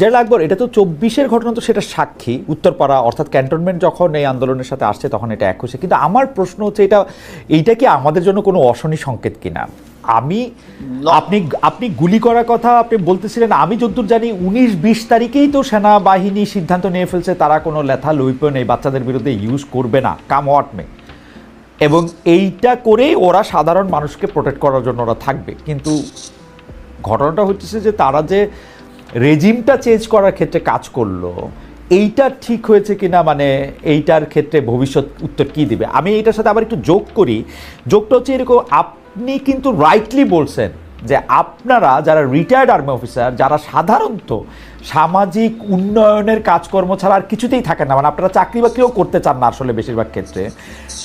জেলা আকবর এটা তো চব্বিশের ঘটনা তো সেটা সাক্ষী উত্তরপাড়া অর্থাৎ ক্যান্টনমেন্ট যখন এই আন্দোলনের সাথে আসছে তখন এটা এক হয়েছে। কিন্তু আমার প্রশ্ন হচ্ছে এটা এইটা কি আমাদের জন্য কোনো অশনি সংকেত কিনা? আমি আপনি আপনি গুলি করার কথা আপনি বলতেছিলেন আমি যতদূর জানি উনিশ বিশ তারিখেই তো সেনাবাহিনী সিদ্ধান্ত নিয়ে ফেলছে তারা কোনো লেথা লুইপন এই বাচ্চাদের বিরুদ্ধে ইউজ করবে না কাম হোয়াট মে এবং এইটা করেই ওরা সাধারণ মানুষকে প্রোটেক্ট করার জন্য ওরা থাকবে। কিন্তু ঘটনাটা হচ্ছে যে তারা যে রেজিমটা চেঞ্জ করার ক্ষেত্রে কাজ করল। এইটা ঠিক হয়েছে কিনা? মানে এইটার ক্ষেত্রে ভবিষ্যৎ উত্তর কি দিবে? আমি এইটার সাথে আবার একটু যোগ করি। যোগটা হচ্ছে এরকম, আপনি কিন্তু রাইটলি বলছেন যে আপনারা যারা রিটায়ার্ড আর্মি অফিসার যারা সাধারণত সামাজিক উন্নয়নের কাজকর্ম ছাড়া আর কিছুতেই থাকেন না মানে আপনারা চাকরি বাকরিও করতে চান না আসলে বেশিরভাগ ক্ষেত্রে,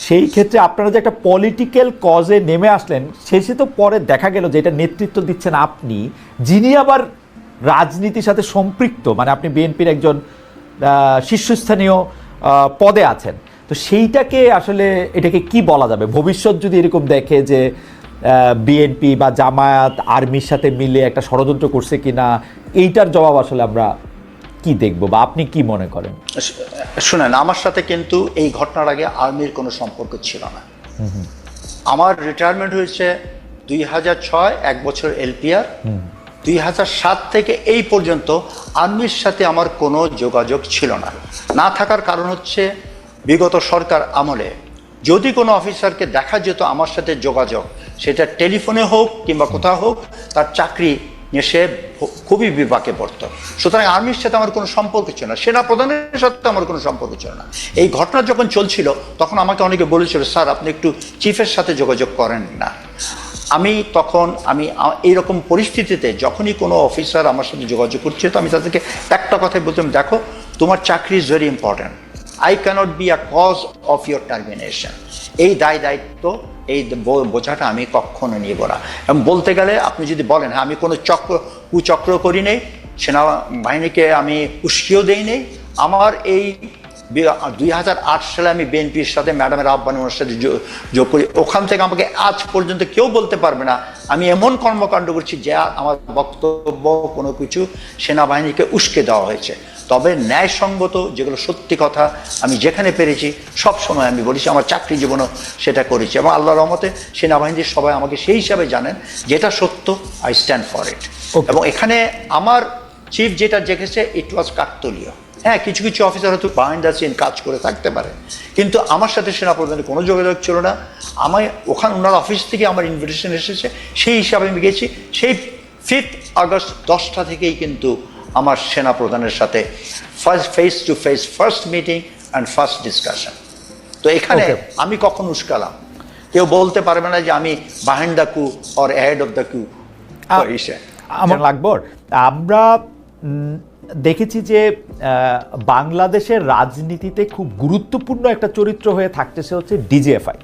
সেই ক্ষেত্রে আপনারা যে একটা পলিটিক্যাল কজে নেমে আসলেন, শেষে তো পরে দেখা গেল যে এটা নেতৃত্ব দিচ্ছেন আপনি, যিনি আবার রাজনীতির সাথে সম্পৃক্ত মানে আপনি বিএনপির একজন শীর্ষস্থানীয় পদে আছেন। তো সেইটাকে আসলে এটাকে কি বলা যাবে? ভবিষ্যৎ যদি এরকম দেখে যে বিএনপি বা জামায়াত আর্মির সাথে মিলে একটা ষড়যন্ত্র করছে কিনা এইটার জবাব আসলে আমরা কি দেখব বা আপনি কি মনে করেন? শুনেন আমার সাথে কিন্তু এই ঘটনার আগে আর্মির কোনো সম্পর্ক ছিল না। আমার রিটায়ারমেন্ট হয়েছে দুই হাজার ছয় এক বছর এলপিআর। দুই হাজার সাত থেকে এই পর্যন্ত আর্মির সাথে আমার কোনো যোগাযোগ ছিল না। না থাকার কারণ হচ্ছে বিগত সরকার আমলে যদি কোনো অফিসারকে দেখা যেত আমার সাথে যোগাযোগ, সেটা টেলিফোনে হোক কিংবা কোথাও হোক, তার চাকরি নিয়ে সে খুবই বিপাকে পড়ত। সুতরাং আর্মির সাথে আমার কোনো সম্পর্ক ছিল না। সেনা প্রধানের সাথে আমার কোনো সম্পর্ক ছিল না। এই ঘটনা যখন চলছিল, তখন আমাকে অনেকে বলেছিল, স্যার, আপনি একটু চিফের সাথে যোগাযোগ করেন না। আমি তখন, আমি এইরকম পরিস্থিতিতে যখনই কোনো অফিসার আমার সাথে যোগাযোগ করছে তো আমি তাদেরকে একটা কথাই বলতাম, দেখো, তোমার চাকরি is very important I cannot be a cause of your termination এই দায় দায়িত্ব, এই বোঝাটা আমি কখনো নিব না। এবং বলতে গেলে আপনি যদি বলেন হ্যাঁ আমি কোনো চক্র, কুচক্র করি নেই সেনাবাহিনীকে আমি উস্কিও দেই নেই, আমার এই দুই হাজার আট সালে আমি বিএনপির সাথে ম্যাডামের আহ্বানে যো- যোগ করি। ওখান থেকে আমাকে আজ পর্যন্ত কেউ বলতে পারবে না। আমি এমন কর্মকাণ্ড করছি যে আমার বক্তব্য কোনো কিছু সেনাবাহিনীকে উস্কে দেওয়া হয়েছে। তবে ন্যায়সঙ্গত যেগুলো সত্যি কথা আমি যেখানে পেরেছি সব সময় আমি বলেছি আমার চাকরি জীবনও সেটা করেছি এবং আল্লাহ রহমতে সেনাবাহিনীর সবাই আমাকে সেই হিসাবে জানেন যেটা সত্য আই স্ট্যান্ড ফর ইট এবং এখানে আমার চিফ যেটা জেগেছে ইট ওয়াজ কাকতলীয় হ্যাঁ কিছু কিছু অফিসার হয়তো বাহিনী দ্য সিন কাজ করে থাকতে পারে। কিন্তু আমার সাথে সেনাপ্রধানের কোনো যোগাযোগ ছিল না। আমায় ওখানে ওনার অফিস থেকে আমার ইনভিটেশন এসেছে। সেই হিসাবে আমি গেছি। সেই ফিফথ আগস্ট দশটা থেকেই কিন্তু আমার সেনাপ্রধানের সাথে first face to face first meeting and first discussion তো এখানে আমি কখন উস্কালাম? কেউ বলতে পারবে না যে আমি behind the coup or head of the coup আমার আকবর আমরা দেখেছি যে বাংলাদেশের রাজনীতিতে খুব গুরুত্বপূর্ণ একটা চরিত্র হয়ে থাকতেছে হচ্ছে ডিজিএফআই।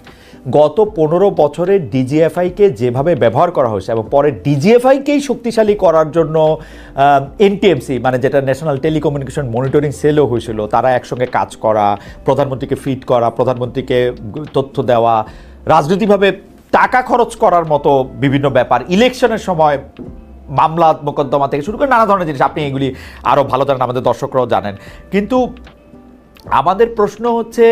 গত পনেরো বছরে ডিজিএফআইকে যেভাবে ব্যবহার করা হয়েছে এবং পরে ডিজিএফআইকেই শক্তিশালী করার জন্য এনটিএমসি মানে যেটা ন্যাশনাল টেলিকমিউনিকেশন মনিটরিং সেলও হয়েছিল, তারা একসঙ্গে কাজ করা, প্রধানমন্ত্রীকে ফিট করা, প্রধানমন্ত্রীকে তথ্য দেওয়া, রাজনৈতিকভাবে টাকা খরচ করার মতো বিভিন্ন ব্যাপার, ইলেকশনের সময় মামলা মোকদ্দমা থেকে শুরু করে নানা ধরনের জিনিস। আপনি এগুলি আরও ভালো জানেন, আমাদের দর্শকরাও জানেন। কিন্তু আমাদের প্রশ্ন হচ্ছে,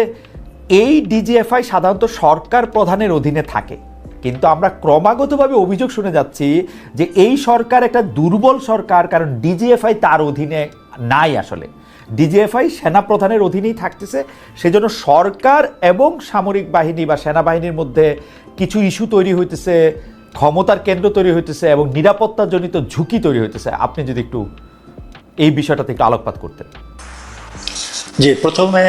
এই ডিজিএফআই সাধারণত সরকার প্রধানের অধীনে থাকে। কিন্তু আমরা ক্রমাগতভাবে অভিযোগ শুনে যাচ্ছি যে এই সরকার একটা দুর্বল সরকার, কারণ ডিজিএফআই তার অধীনে নাই আসলে। ডিজিএফআই সেনাপ্রধানের অধীনেই থাকতেছে। সেজন্য সরকার এবং সামরিক বাহিনী বা সেনাবাহিনীর মধ্যে কিছু ইস্যু তৈরি হইতেছে। ক্ষমতার কেন্দ্র তৈরি হইতেছে এবং নিরাপত্তাজনিত ঝুঁকি তৈরি হইতেছে। আপনি যদি একটু এই বিষয়টাতে একটু আলোকপাত করতেন। জি, প্রথমে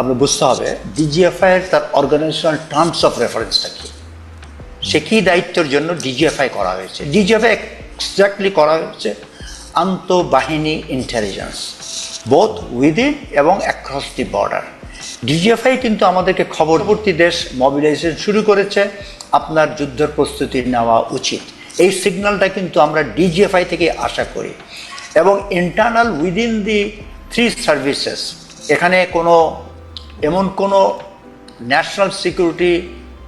আপনার বুঝতে হবে ডিজিএফআই এর তার অর্গানাইজেশনাল টার্মস অফ রেফারেন্সটা কি? সে কি দায়িত্বের জন্য ডিজিএফআই করা হয়েছে? ডিজিএফআই এক্স্যাক্টলি করা হয়েছে আন্তঃবাহিনী ইন্টেলিজেন্স বোথ উইদিন এবং অ্যাক্রস দি বর্ডার ডিজিএফআই কিন্তু আমাদেরকে খবরবর্তী দেশ মবিলাইজেশন শুরু করেছে। আপনার যুদ্ধের প্রস্তুতি নেওয়া উচিত। এই সিগন্যালটা কিন্তু আমরা ডিজিএফআই থেকে আশা করি। এবং internal within the three services এখানে কোনো, এমন কোনো national security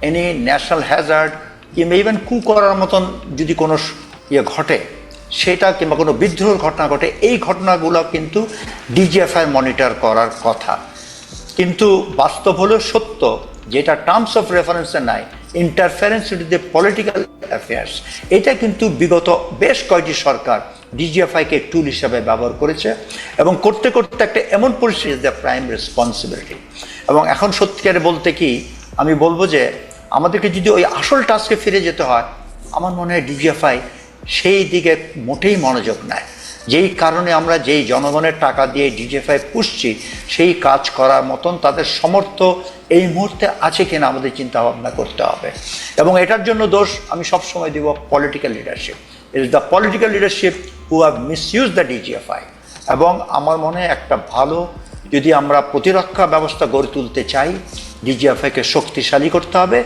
any national hazard কিংবা ইভেন কু করার মতন যদি কোনো ইয়ে ঘটে, সেটা কিংবা কোনো বিদ্রোহের ঘটনা ঘটে, এই ঘটনাগুলো কিন্তু ডিজিএফআই মনিটর করার কথা। কিন্তু বাস্তব হলো সত্য, যেটা টার্মস অফ রেফারেন্সে নাই interference in the political affairs এটা কিন্তু বিগত বেশ কয়েকটি সরকার ডিজিএফআইকে টুল হিসাবে ব্যবহার করেছে এবং করতে করতে একটা এমন পরিস্থিতি দ্য প্রাইম রেসপন্সিবিলিটি এবং এখন সত্যিকারে বলতে কি, আমি বলব যে আমাদেরকে যদি ওই আসল টাস্কে ফিরে যেতে হয়, আমার মনে হয় ডিজিএফআই সেই দিকে মোটেই মনোযোগ নেয়। যেই কারণে আমরা যেই জনগণের টাকা দিয়ে ডিজিএফআই পুষছি, সেই কাজ করার মতন তাদের সমর্থ এই মুহূর্তে আছে কিনা আমাদের চিন্তা ভাবনা করতে হবে। এবং এটার জন্য দোষ আমি সবসময় দিব political leadership it is the political leadership who have misuse the DGFI এবং আমার মনে একটা ভালো যদি আমরা প্রতিরক্ষা ব্যবস্থা গড়ে তুলতে চাই ডিজিএফআইকে শক্তিশালী করতে হবে।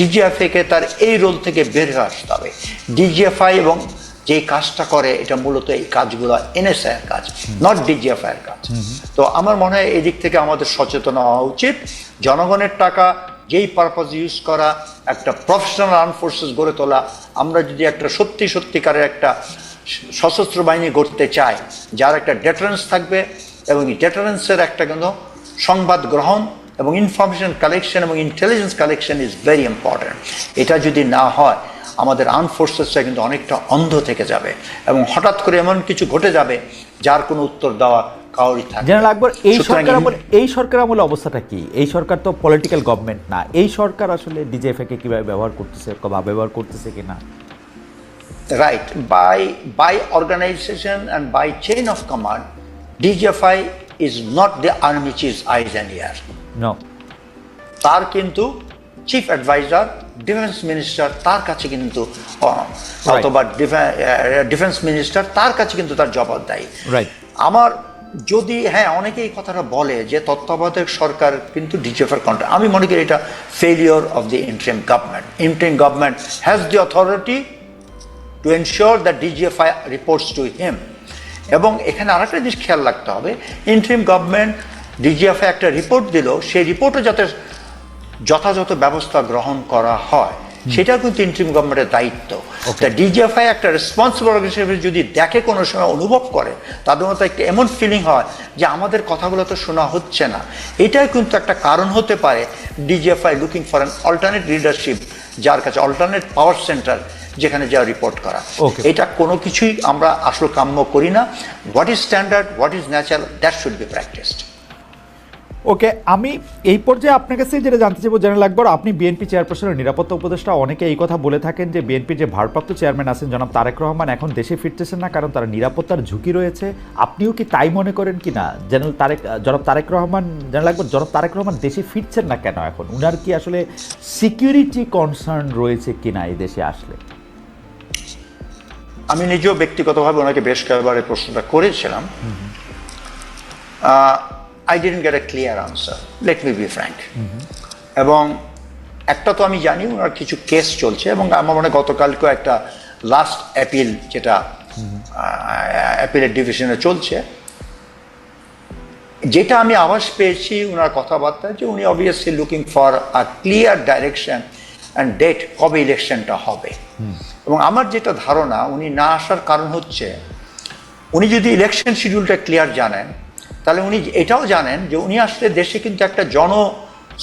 ডিজিএফআইকে তার এই রোল থেকে বের হয়ে আসতে হবে। ডিজিএফআই এবং যে কাজটা করে এটা মূলত এই কাজগুলো এনএসআই এর কাজ নট ডিজিএফআই এর কাজ। তো আমার মনে হয় এদিক থেকে আমাদের সচেতন হওয়া উচিত। জনগণের টাকা যেই পারপাস ইউজ করা একটা প্রফেশনাল আর্ম ফোর্সেস গড়ে তোলা আমরা যদি একটা সত্যি সত্যিকারের একটা সশস্ত্র বাহিনী গড়তে চাই যার একটা ডেটারেন্স থাকবে এবং এই ডেটারেন্সের একটা কিন্তু সংবাদ গ্রহণ এবং ইনফরমেশন কালেকশন এবং intelligence collection is very important এটা যদি না হয় আমাদের আর্ম ফোর্সেসটা কিন্তু অনেকটা অন্ধ থেকে যাবে এবং হঠাৎ করে এমন কিছু ঘটে যাবে যার কোনো উত্তর দেওয়া কাউরই থাকবে না। জেনারেল আকবর এই সরকার আমলে এই সরকার আমলে অবস্থাটা কি? এই সরকার তো পলিটিক্যাল গভর্নমেন্ট না। এই সরকার আসলে ডিজেএফএ কে কীভাবে ব্যবহার করতেছে বা ব্যবহার করতেছে কিনা? Right. By by organization and by chain of command dgfi is not the army chief's eyes and ears. No তার কিন্তু চিফ অ্যাডভাইজার ডিফেন্স মিনিস্টার তার কাছে কিন্তু অথবা ডিফেন্স মিনিস্টার তার কাছে কিন্তু তার জবাবদায়ী Right. আমার যদি হ্যাঁ অনেকে এই কথাটা বলে যে তত্ত্বাবধায়ক সরকার কিন্তু ডিজিএফআর কন্ট্রোল আমি মনে করি এটা failure of the interim government interim government has the authority to ensure that DGFI reports to him এবং এখানে আরেকটা জিনিস খেয়াল রাখতে হবে ইন্টারিম গভর্নমেন্ট ডিজিএফআই একটা রিপোর্ট দিল সেই রিপোর্টে যাতে যথাযথ ব্যবস্থা গ্রহণ করা হয় সেটা কিন্তু ইন্টারিম গভর্নমেন্টের দায়িত্ব। তা ডিজিএফআই একটা রেসপন্সিবল অর্গানাইজেশন যদি দেখে কোনো সময় অনুভব করে তাদের মধ্যে একটা এমন ফিলিং হয় যে আমাদের কথাগুলো তো শোনা হচ্ছে না। এটাই কিন্তু একটা কারণ হতে পারে DGFI looking for an alternate leadership যার কাছে অল্টারনেট পাওয়ার সেন্টার যেখানে যা রিপোর্ট করা. এটা কোনো কিছুই আমরা আসলে কাম্য করি না। What is standard what is natural that should be practiced okay আমি এই পর্যায়ে আপনার কাছে যেটা জানতে চাইব জেনারেল আকবর আপনি বিএনপি চেয়ারপারসনের নিরাপত্তা উপদেষ্টা অনেকে এই কথা বলে থাকেন যে বিএনপির যে ভারপ্রাপ্ত চেয়ারম্যান আছেন জনাব তারেক রহমান এখন দেশে ফিরতেছেন না কারণ তারা নিরাপত্তার ঝুঁকি রয়েছে। আপনিও কি তাই মনে করেন কি না? জেনারেল তারেক জনাব তারেক রহমান জেনারেল আকবর জনাব তারেক রহমান দেশে ফিরছেন না কেন এখন? উনার কি আসলে সিকিউরিটি কনসার্ন রয়েছে কিনা এই দেশে আসলে? আমি নিজেও ব্যক্তিগতভাবে ওনাকে বেশ কয়েকবার এই প্রশ্নটা করেছিলাম। I didn't get a clear answer let me be frank এবং একটা তো আমি জানি ওনার কিছু কেস চলছে এবং আমার মনে গতকালকেও একটা লাস্ট অ্যাপিল যেটা অ্যাপিলের ডিভিশনে চলছে, যেটা আমি আভাস পেয়েছি ওনার কথাবার্তা যে উনি obviously looking for a clear direction and date কবে ইলেকশনটা হবে। এবং আমার যেটা ধারণা, উনি না আসার কারণ হচ্ছে, উনি যদি ইলেকশন শিডিউলটা ক্লিয়ার জানেন তাহলে উনি এটাও জানেন যে উনি আসলে দেশে কিন্তু একটা জন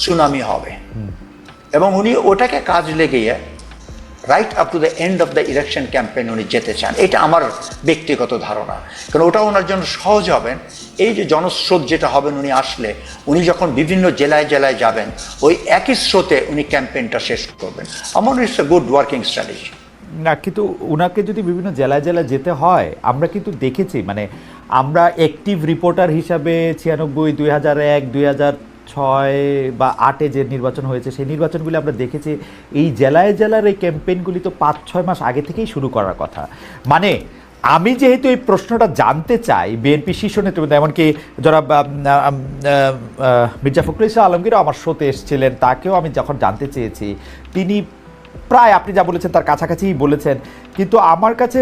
সুনামি হবে। এবং উনি ওটাকে কাজ লেগিয়ে right up to the end of the election campaign উনি যেতে চান। এটা আমার ব্যক্তিগত ধারণা। কারণ ওটা ওনার জন্য সহজ হবেন এই যে জনস্রোত যেটা হবেন উনি আসলে, উনি যখন বিভিন্ন জেলায় জেলায় যাবেন, ওই একই স্রোতে উনি ক্যাম্পেইনটা শেষ করবেন। আমার it's a good working strategy না, কিন্তু ওনাকে যদি বিভিন্ন জেলায় জেলায় যেতে হয়, আমরা কিন্তু দেখেছি মানে আমরা অ্যাক্টিভ রিপোর্টার হিসাবে ছিয়ানব্বই, দুই হাজার এক, দুই হাজার ছয় বা আটে যে নির্বাচন হয়েছে, সেই নির্বাচনগুলি আমরা দেখেছি। এই জেলায় জেলার এই ক্যাম্পেইনগুলি তো পাঁচ, ছয় মাস আগে থেকেই শুরু করার কথা। মানে আমি যেহেতু এই প্রশ্নটা জানতে চাই, বিএনপি শীর্ষ নেতৃবৃন্দ এমনকি যারা মির্জা ফখরুল ইসলাম আলমগীরও আমার শোতে এসেছিলেন, তাকেও আমি যখন জানতে চেয়েছি, তিনি প্রায় আপনি যা বলেছেন তার কাছাকাছিই বলেছেন। কিন্তু আমার কাছে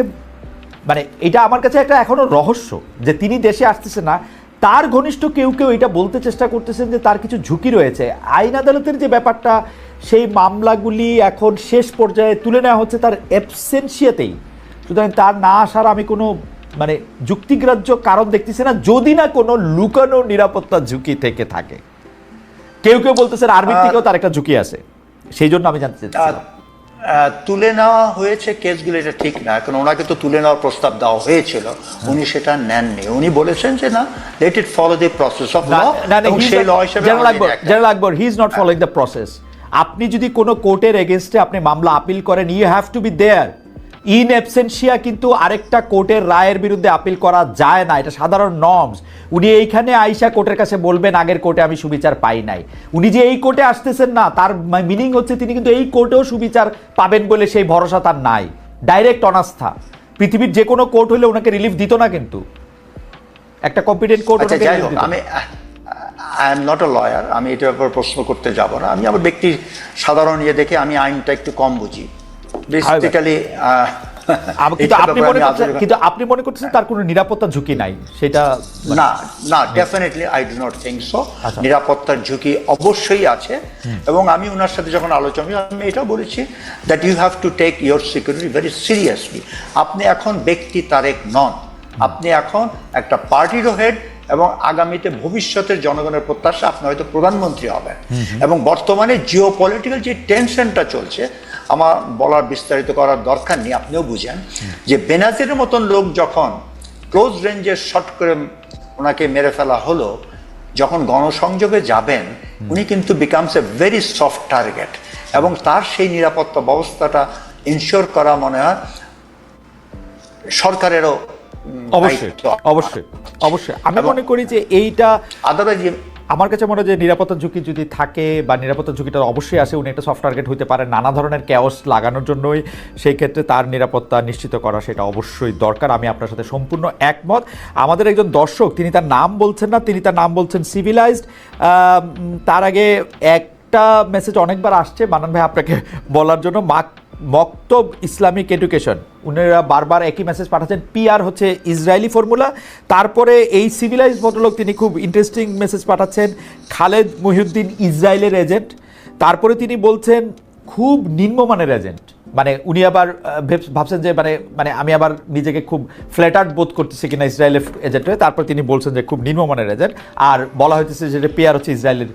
মানে এটা আমার কাছে একটা এখনও রহস্য যে তিনি দেশে আসতেছে না তার ঘনিষ্ঠ কেউ কেউ এটা বলতে চেষ্টা করতেছেন যে তার কিছু ঝুঁকি রয়েছে। আইন আদালতের যে ব্যাপারটা সেই মামলাগুলি এখন শেষ পর্যায়ে তুলে নেওয়া হচ্ছে তার অ্যাবসেন্সিয়াতেই সুতরাং তার না আসার আমি কোনো মানে যুক্তিগ্রাহ্য কারণ দেখতেছি না যদি না কোনো লুকানো নিরাপত্তা ঝুঁকি থেকে থাকে। কেউ কেউ বলতেছেন আর্মির থেকেও তার একটা ঝুঁকি আছে। সেই জন্য আমি জানতে আহ, তুলে নেওয়া হয়েছে কেসগুলো এটা ঠিক না। কারণ ওনাকে তো তুলে নেওয়ার প্রস্তাব দেওয়া হয়েছিল। উনি সেটা নেননি। উনি বলেছেন যে না let it follow the process of law এবং সেই ল হিসেবে general Akbar he is not following the process আপনি যদি কোনো কোর্টের এগেনস্টে আপনি মামলা আপিল করেন you have to be there in absentia কিন্তু আরেকটা কোর্টের রায়ের বিরুদ্ধে আপিল করা যায় না এটা সাধারণ নর্মস উনি এইখানে আইসা কোর্টের কাছে বলবেন আগের কোর্টে আমি সুবিচার পাই নাই। উনি যে এই কোর্টে আসতেছেন না তার মিনিং হচ্ছে তিনি কিন্তু এই কোর্টেও সুবিচার পাবেন বলে সেই ভরসা তার নাই। ডাইরেক্ট অনাস্থা। পৃথিবীর যে কোনো কোর্ট হলে ওনাকে রিলিফ দিত না কিন্তু। একটা কম্পিটেন্ট কোর্ট আচ্ছা যাই হোক আমি I am not a lawyer আমি এটার উপর প্রশ্ন করতে যাব না। আমি আমার ব্যক্তি সাধারণ ইয়ে দেখে আমি আইনটা একটু কম বুঝি। বেসিক্যালি কিন্তু আপনি মনে করছেন কিন্তু আপনি মনে করছেন তার কোনো নিরাপত্তা ঝুঁকি নাই? সেটা না না definitely I do not think so. নিরাপত্তার ঝুঁকি অবশ্যই আছে। এবং আমি ওনার সাথে যখন আলোচনা আমি এটা বলেছি that you have to take your security very seriously আপনি এখন ব্যক্তি তারেক নন। আপনি এখন একটা পার্টিরও হেড এবং আগামীতে ভবিষ্যতের জনগণের প্রত্যাশা আপনি হয়তো প্রধানমন্ত্রী হবেন। এবং বর্তমানে জিও পলিটিক্যাল যে টেনশনটা চলছে আমার বলার বিস্তারিত করার দরকার নেই আপনিও বুঝেন যে বেনাজিরের মতন লোক যখন ক্লোজ রেঞ্জের শট করে ওনাকে মেরে ফেলা হলো যখন গণসংযোগে যাবেন উনি কিন্তু becomes a very soft target এবং তার সেই নিরাপত্তা ব্যবস্থাটা ইনশিওর করা মনে হয় সরকারেরও অবশ্যই অবশ্যই অবশ্যই। আমি মনে করি যে এইটা আদারওয়াইজ আমার কাছে মনে হয় যে নিরাপত্তা ঝুঁকি যদি থাকে বা নিরাপত্তা ঝুঁকিটা অবশ্যই আসে, উনি একটা সফট টার্গেট হইতে পারে, নানা ধরনের ক্যাওস লাগানোর জন্যই সেই ক্ষেত্রে তার নিরাপত্তা নিশ্চিত করা সেটা অবশ্যই দরকার। আমি আপনার সাথে সম্পূর্ণ একমত। আমাদের একজন দর্শক, তিনি তার নাম বলছেন না, তিনি তার নাম বলছেন সিভিলাইজড তার আগে একটা মেসেজ অনেকবার আসছে। মানান ভাই, আপনাকে বলার জন্য মাক মক্তব ইসলামিক এডুকেশন। উনারা বারবার একই মেসেজ পাঠাচ্ছেন, পিআর হচ্ছে ইসরায়েলি ফর্মুলা তারপরে এই সিভিলাইজ ভদ্রলোক তিনি খুব ইন্টারেস্টিং মেসেজ পাঠাচ্ছেন, খালেদ মহিউদ্দিন ইসরায়েলের এজেন্ট তারপরে তিনি বলছেন, খুব নিম্নমানের এজেন্ট মানে উনি আবার ভাবছেন যে মানে মানে আমি আবার নিজেকে খুব ফ্ল্যাটার্ড বোধ করতেছি কিনা ইসরায়েলের এজেন্ট হয়ে। তারপর তিনি বলছেন যে, খুব নিম্নমানের এজেন্ট আর বলা হইতেছে যে পিআর হচ্ছে ইসরায়েলের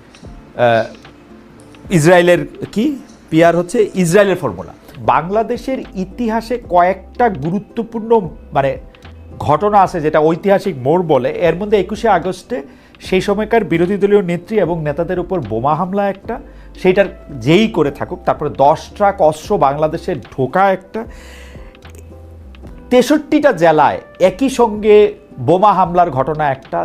ইসরায়েলের কি? পিআর হচ্ছে ইসরায়েলের ফর্মুলা বাংলাদেশের ইতিহাসে কয়েকটা গুরুত্বপূর্ণ মানে ঘটনা আছে যেটা ঐতিহাসিক মোড় বলে। এর মধ্যে একুশে আগস্টে সেই সময়কার বিরোধী দলীয় নেত্রী এবং নেতাদের উপর বোমা হামলা একটা, সেইটার যেই করে থাকুক, তারপরে দশ ট্রাক অস্ত্র বাংলাদেশে ঢোকা একটা। তেষট্টিটা জেলায় একই সঙ্গে বোমা হামলার ঘটনা একটা।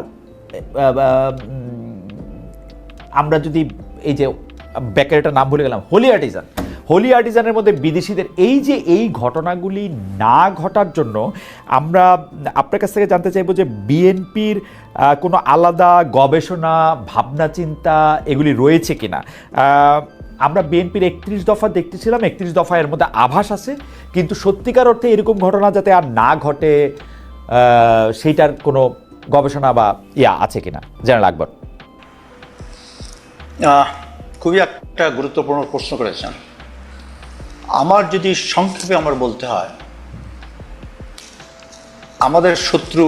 আমরা যদি এই যে ব্যাকারিটার নাম ভুলে গেলাম হোলি আর্টিজান হোলি আর্টিজানের মধ্যে বিদেশিদের এই যে এই ঘটনাগুলি না ঘটার জন্য আমরা আপনার কাছ থেকে জানতে চাইব যে বিএনপির কোনো আলাদা গবেষণা, ভাবনা, চিন্তা এগুলি রয়েছে কিনা। আমরা বিএনপির একত্রিশ দফা দেখতেছিলাম, একত্রিশ দফা এর মধ্যে আভাস আছে, কিন্তু সত্যিকার অর্থে এরকম ঘটনা যাতে আর না ঘটে সেইটার কোনো গবেষণা বা ইয়া আছে কিনা জেনারেল আকবর খুবই একটা গুরুত্বপূর্ণ প্রশ্ন করেছেন। আমার যদি সংক্ষেপে আমার বলতে হয়, আমাদের শত্রু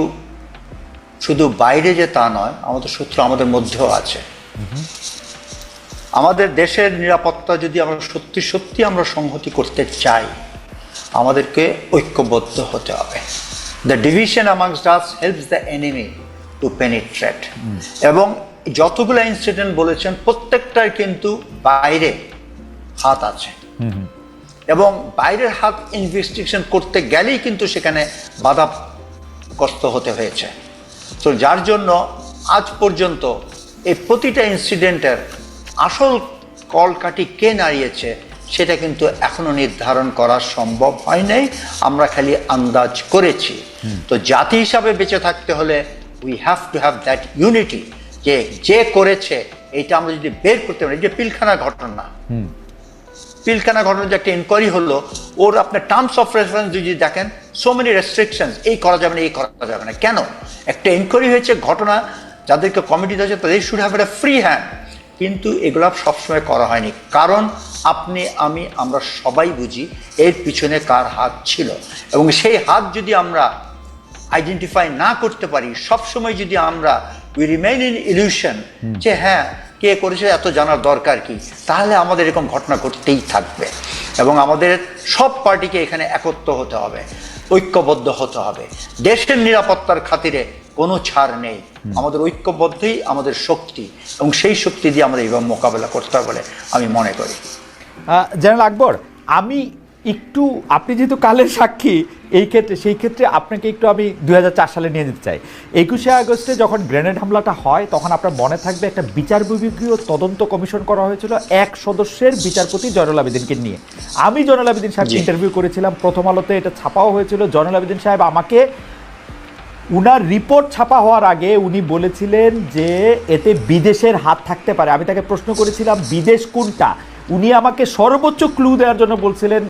শুধু বাইরে যে তা নয়, আমাদের শত্রু আমাদের মধ্যেও আছে। আমাদের দেশের নিরাপত্তা যদি আমরা সত্যি সত্যি আমরা সংহতি করতে চাই, আমাদেরকে ঐক্যবদ্ধ হতে হবে। The division amongst us helps the enemy to penetrate এবং যতগুলো ইনসিডেন্ট বলেছেন, প্রত্যেকটার কিন্তু বাইরে হাত আছে। এবং বাইরের হাত ইনভেস্টিগেশন করতে গেলেই কিন্তু সেখানে বাধাগ্রস্ত হতে হয়েছে। তো যার জন্য আজ পর্যন্ত এই প্রতিটা ইনসিডেন্টের আসল কলকাঠি কে নাড়িয়েছে সেটা কিন্তু এখনও নির্ধারণ করা সম্ভব হয় নাই আমরা খালি আন্দাজ করেছি। তো জাতি হিসাবে বেঁচে থাকতে হলে we have to have that unity যে যে করেছে এটা আমরা যদি বের করতে পারি যে পিলখানা ঘটনা। পিলখানা ঘটনার যে একটা এনকোয়ারি হলো, ওর আপনার টার্মস অফ রেফারেন্স যদি দেখেন সো মেনি রেস্ট্রিকশনস এই করা যাবে না, এই করা যাবে না। কেন? একটা এনকোয়ারি হয়েছে, ঘটনা যাদেরকে কমিটি আছে তাদের শুড হ্যাভ একটা ফ্রি হ্যান্ড কিন্তু এগুলো সবসময় করা হয়নি। কারণ আপনি, আমি, আমরা সবাই বুঝি, এর পিছনে কার হাত ছিল। এবং সেই হাত যদি আমরা আইডেন্টিফাই না করতে পারি, সবসময় যদি আমরা উই রিমেইন ইন ইলিউশন যে হ্যাঁ কে করেছে এত জানার দরকার কি? তাহলে আমাদের এরকম ঘটনা ঘটতেই থাকবে এবং আমাদের সব পার্টিকে এখানে একত্র হতে হবে ঐক্যবদ্ধ হতে হবে। দেশের নিরাপত্তার খাতিরে কোনো ছাড় নেই। আমাদের ঐক্যবদ্ধই আমাদের শক্তি এবং সেই শক্তি দিয়ে আমাদের এবার মোকাবেলা করতে হবে বলে আমি মনে করি। জেনারেল আকবর আমি একটু আপনি যেহেতু কালের সাক্ষী এই ক্ষেত্রে সেই ক্ষেত্রে আপনাকে একটু আমি দু হাজার চার সালে নিয়ে যেতে চাই। একুশে আগস্টে যখন গ্রেনেড হামলাটা হয় তখন আপনার মনে থাকবে একটা বিচার বিভাগীয় তদন্ত কমিশন করা হয়েছিল এক সদস্যের বিচারপতি জয়নুল আবেদিনকে নিয়ে। আমি জয়নুল আবেদিন সাহেব ইন্টারভিউ করেছিলাম। প্রথম আলোতে এটা ছাপাও হয়েছিল। জয়নুল আবেদিন সাহেব আমাকে উনার রিপোর্ট ছাপা হওয়ার আগে উনি বলেছিলেন যে এতে বিদেশের হাত থাকতে পারে। আমি তাকে প্রশ্ন করেছিলাম বিদেশ কোনটা? উনি আমাকে সর্বোচ্চ ক্লু দেওয়ার জন্য বলছিলেন